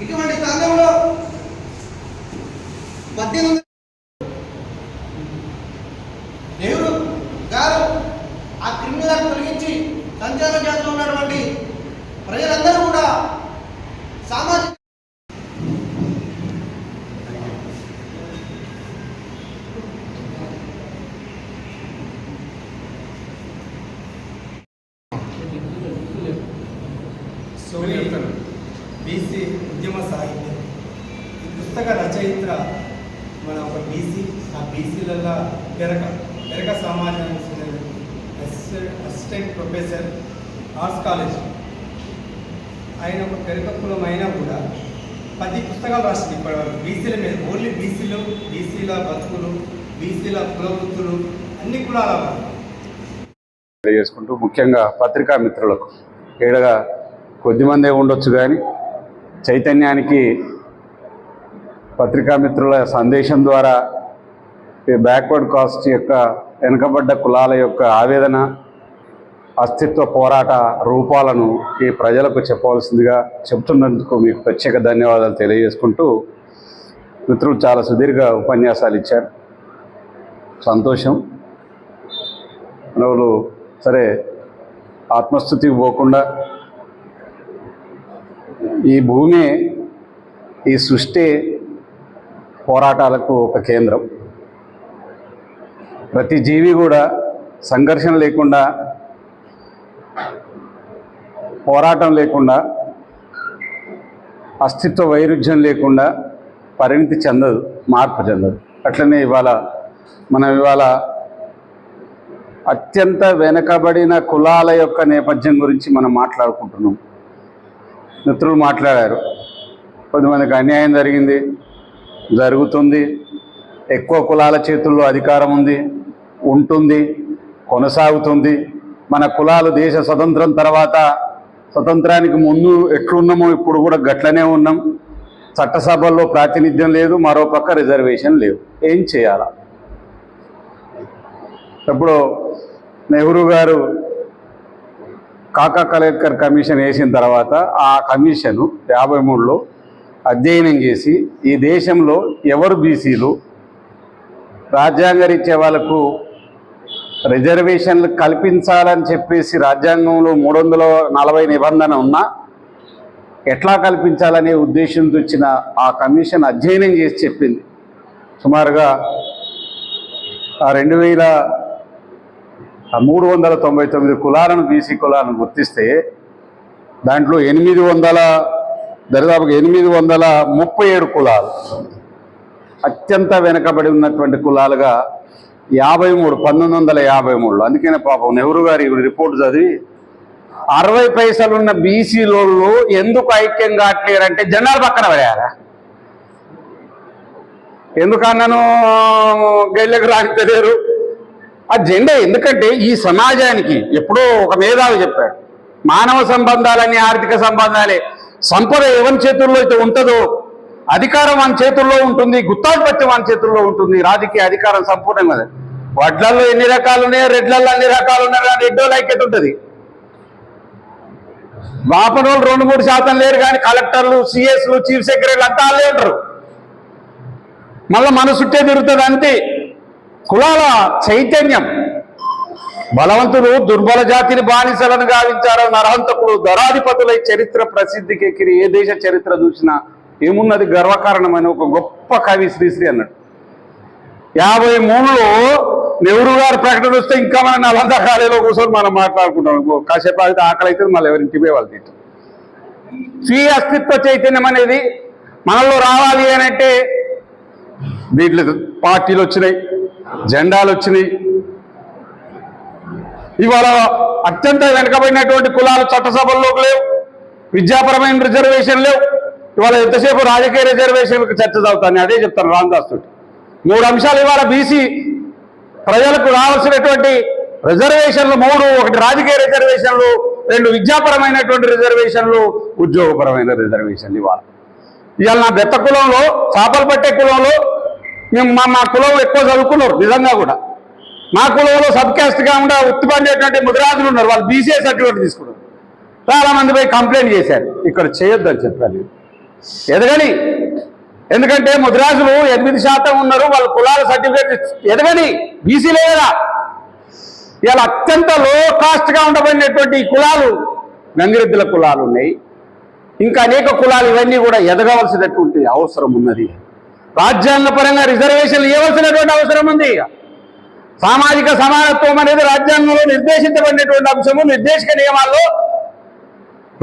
ఇటువంటి తరుణంలో పద్దెనిమిది నెహ్రూ గారు ఆ క్రిమినల్ తొలగించి సంచార జాతిలో ఉన్నటువంటి ప్రజలందరూ కూడా సామాజిక సోని బీసీ ఉద్యమ సాహిత్యం. ఈ పుస్తక రచయిత్ర మన ఒక బీసీ ఆ బీసీలలో పెరక పెరక సమాజానికి చెందిన అసిస్టెంట్ ప్రొఫెసర్ ఆర్ట్స్ కాలేజ్ ఆయన ఒక పెరక కులం అయినా కూడా పది పుస్తకాలు రాసింది ఇప్పటివరకు. బీసీల మీద ఓన్లీ బీసీలు బీసీల బతుకులు బీసీల కుల అన్ని కులాల తెలియజేసుకుంటూ ముఖ్యంగా పత్రికా మిత్రులకు. ఏడగా కొద్దిమందే ఉండొచ్చు కానీ చైతన్యానికి పత్రికా మిత్రుల సందేశం ద్వారా ఈ బ్యాక్వర్డ్ కాస్ట్ యొక్క వెనుకబడ్డ కులాల యొక్క ఆవేదన అస్తిత్వ పోరాట రూపాలను ఈ ప్రజలకు చెప్పవలసిందిగా చెప్తున్నందుకు మీకు ప్రత్యేక ధన్యవాదాలు తెలియజేసుకుంటూ మిత్రులు చాలా సుదీర్ఘ ఉపన్యాసాలు ఇచ్చారు. సంతోషం. మనవులు సరే ఆత్మస్థుతికి పోకుండా ఈ భూమి ఈ సృష్టి పోరాటాలకు ఒక కేంద్రం. ప్రతి జీవి కూడా సంఘర్షణ లేకుండా పోరాటం లేకుండా అస్తిత్వ వైరుధ్యం లేకుండా పరిణితి చెందదు మార్పు చెందదు. అట్లనే ఇవాళ మనం ఇవాళ అత్యంత వెనకబడిన కులాల యొక్క నేపథ్యం గురించి మనం మాట్లాడుకుంటున్నాం. మిత్రులు మాట్లాడారు. కొంతమందికి అన్యాయం జరిగింది జరుగుతుంది. ఎక్కువ కులాల చేతుల్లో అధికారం ఉంది ఉంటుంది కొనసాగుతుంది. మన కులాలు దేశ స్వతంత్రం తర్వాత స్వతంత్రానికి ముందు ఎట్లున్నామో ఇప్పుడు కూడా గట్లనే ఉన్నాం. చట్టసభల్లో ప్రాతినిధ్యం లేదు మరోపక్క రిజర్వేషన్ లేవు. ఏం చేయాలా? ఇప్పుడు నెహ్రూ గారు కాకా కలెక్టర్ కమిషన్ వేసిన తర్వాత ఆ కమిషను యాభై మూడులో అధ్యయనం చేసి ఈ దేశంలో ఎవరు బీసీలు రాజ్యాంగరీత్యా వాళ్ళకు రిజర్వేషన్లు కల్పించాలని చెప్పేసి రాజ్యాంగంలో మూడు వందల నలభై నిబంధన ఉన్నా ఎట్లా కల్పించాలనే ఉద్దేశంతో వచ్చిన ఆ కమిషన్ అధ్యయనం చేసి చెప్పింది. సుమారుగా ఆ రెండు వేల మూడు వందల తొంభై తొమ్మిది కులాలను బీసీ కులాలను గుర్తిస్తే దాంట్లో ఎనిమిది వందల దరిదాపుగా ఎనిమిది వందల ముప్పై ఏడు కులాలు. అత్యంత వెనుకబడి ఉన్నటువంటి కులాలుగా యాభై మూడు పంతొమ్మిది వందల యాభై మూడులో. అందుకనే పాపం నెహ్రూ గారి రిపోర్ట్ చదివి అరవై పైసలున్న బీసీలోళ్ళు ఎందుకు ఐక్యం కావట్లేరంటే జెండాలు పక్కన పడారా ఎందుకన్నాను గెళ్ళకు రానితలేరు? ఆ జెండా ఎందుకంటే ఈ సమాజానికి ఎప్పుడో ఒక మేధావి చెప్పాడు. మానవ సంబంధాలన్నీ ఆర్థిక సంబంధాలే. సంపద ఎవరి చేతుల్లో అయితే ఉంటుందో అధికారం మన చేతుల్లో ఉంటుంది గుత్తాధిపత్యం మన చేతుల్లో ఉంటుంది. రాజకీయ అధికారం సంపూర్ణంగా వడ్లల్లో ఎన్ని రకాలు ఉన్నాయో రెడ్లల్లో అన్ని రకాలు ఉన్నాయి కానీ రెడ్డోళ్ళు ఐక్యత ఉంటుంది? వాపనోళ్ళు రెండు మూడు శాతం లేరు కానీ కలెక్టర్లు సిఎస్లు చీఫ్ సెక్రటరీలు అంతా వాళ్ళే ఉంటారు. మళ్ళీ మన చుట్టే తిరుగుతుంది అంతే. కులాల చైతన్యం. బలవంతులు దుర్బల జాతిని బానిసలను గావించారని నరహంతకుడు దొరాధిపతులై చరిత్ర ప్రసిద్ధికి ఎక్కిరి. ఏ దేశ చరిత్ర చూసినా ఏమున్నది గర్వకారణమని ఒక గొప్ప కవి శ్రీశ్రీ అన్నాడు. యాభై మూడులో నెహ్రూ గారు ప్రకటన వస్తే ఇంకా మనం నలంద ఖాళీలో కూర్చొని మనం మాట్లాడుకుంటాం. కాసేపు ఆగితే ఆకలి అయితే మళ్ళీ ఎవరింటి పోయి వాళ్ళు తింటాం స్వీయ అస్తిత్వ చైతన్యం అనేది మనలో రావాలి అని అంటే దీంట్లో పార్టీలు వచ్చినాయి. జెండాలు వచ్చినాయి. ఇవాళ అత్యంత వెనకబడినటువంటి కులాలు చట్టసభల్లోకి లేవు. విద్యాపరమైన రిజర్వేషన్ లేవు. ఇవాళ ఎంతసేపు రాజకీయ రిజర్వేషన్కి చర్చ చదువుతాను అదే చెప్తాను రామదాస్ తోటి. మూడు అంశాలు ఇవాళ బీసీ ప్రజలకు రావాల్సినటువంటి రిజర్వేషన్లు మూడు. ఒకటి రాజకీయ రిజర్వేషన్లు రెండు విద్యాపరమైనటువంటి రిజర్వేషన్లు ఉద్యోగపరమైన రిజర్వేషన్లు ఇవాళ. ఇవాళ నా బెత్త కులంలో చేపలు పట్టే కులంలో మేము మా మా కులం ఎక్కువ చదువుకున్నారు నిజంగా కూడా. మా కులంలో సబ్ క్యాస్ట్ కాకుండా ఉత్తిపండేటువంటి ముదిరాజులు ఉన్నారు వాళ్ళు బీసీఏ సర్టిఫికేట్ తీసుకున్నారు. చాలామంది పోయి కంప్లైంట్ చేశారు ఇక్కడ చేయొద్దని చెప్పాలి ఎదగని ఎందుకంటే ముద్రాజులు ఎనిమిది శాతం ఉన్నారు వాళ్ళ కులాల సర్టిఫికేట్ ఎదగని బీసీలే కదా. ఇవాళ అత్యంత లో కాస్ట్గా ఉండబడినటువంటి కులాలు గంగిరెద్దుల కులాలు ఉన్నాయి. ఇంకా అనేక కులాలు ఇవన్నీ కూడా ఎదగవలసినటువంటి అవసరం ఉన్నది. రాజ్యాంగ పరంగా రిజర్వేషన్లు ఇవ్వాల్సినటువంటి అవసరం ఉంది సామాజిక సమానత్వం అనేది రాజ్యాంగంలో నిర్దేశించబడినటువంటి అంశము. నిర్దేశక నియమాల్లో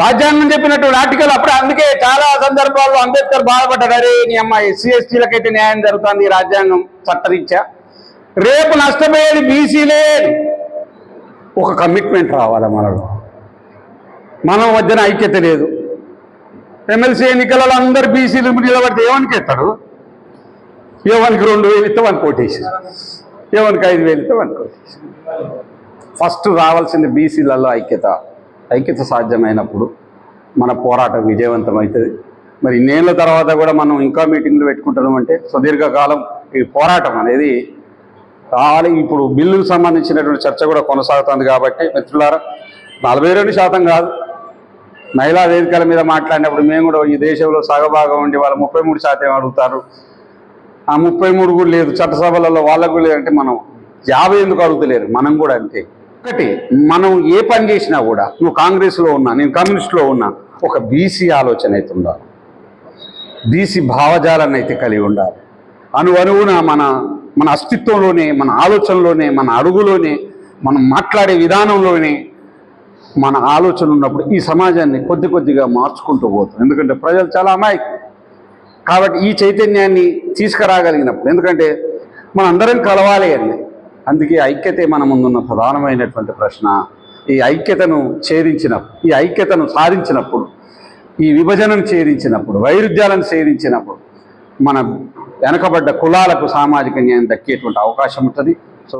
రాజ్యాంగం చెప్పినటువంటి ఆర్టికల్ అప్పుడు అందుకే చాలా సందర్భాల్లో అంబేద్కర్ బాధపడ్డాడు. అరే నీ అమ్మ ఎస్సీ ఎస్టీలకైతే న్యాయం జరుగుతుంది రాజ్యాంగం చట్టరీత్యా? రేపు నష్టపోయేది బీసీలే ఒక కమిట్మెంట్ రావాలి మనలో మనం మధ్యన ఐక్యత లేదు. ఎమ్మెల్సీ ఎన్నికలలో అందరు బీసీలు నిలబడితే ఏమనికి ఏవనికి రెండు వేలు ఇస్తే వన్ కోటేసి ఏవనికి ఐదు వేలు ఇస్తే వన్ కోటేసి ఫస్ట్ రావాల్సింది బీసీలలో ఐక్యత. ఐక్యత సాధ్యమైనప్పుడు మన పోరాటం విజయవంతం అవుతుంది మరి ఇన్నేళ్ళ తర్వాత కూడా మనం ఇంకా మీటింగ్లు పెట్టుకుంటున్నాం అంటే సుదీర్ఘకాలం ఈ పోరాటం అనేది కావాలి ఇప్పుడు బిల్లుకు సంబంధించినటువంటి చర్చ కూడా కొనసాగుతుంది కాబట్టి మిత్రులారా నలభై రెండు శాతం కాదు. మహిళా వేదికల మీద మాట్లాడినప్పుడు మేము కూడా ఈ దేశంలో సగభాగం ఉండి వాళ్ళు ముప్పై మూడు శాతం అడుగుతారు. ఆ ముప్పై మూడు కూడా లేదు. చట్టసభలలో వాళ్ళకు కూడా లేదంటే మనం యాభై ఎందుకు అడుగుతలేరు? మనం కూడా అంతే. ఒకటి మనం ఏ పని చేసినా కూడా నువ్వు కాంగ్రెస్లో ఉన్నా నేను కమ్యూనిస్ట్లో ఉన్నా ఒక బీసీ ఆలోచన అయితే ఉండాలి. బీసీ భావజాలాన్ని అయితే కలిగి ఉండాలి. అను అనుగుణ మన మన అస్తిత్వంలోనే మన ఆలోచనలోనే మన అడుగులోనే మనం మాట్లాడే విధానంలోనే మన ఆలోచన ఉన్నప్పుడు ఈ సమాజాన్ని కొద్ది కొద్దిగా మార్చుకుంటూ పోతాం. ఎందుకంటే ప్రజలు చాలా అమాయకులు. కాబట్టి ఈ చైతన్యాన్ని తీసుకురాగలిగినప్పుడు ఎందుకంటే మన అందరం కలవాలి అని అందుకే ఐక్యతే మన ముందున్న ప్రధానమైనటువంటి ప్రశ్న ఈ ఐక్యతను ఛేదించినప్పుడు ఈ ఐక్యతను సాధించినప్పుడు ఈ విభజనను ఛేదించినప్పుడు వైరుధ్యాలను ఛేదించినప్పుడు మన వెనకబడ్డ కులాలకు సామాజిక న్యాయం దక్కేటువంటి అవకాశం ఉంటుంది.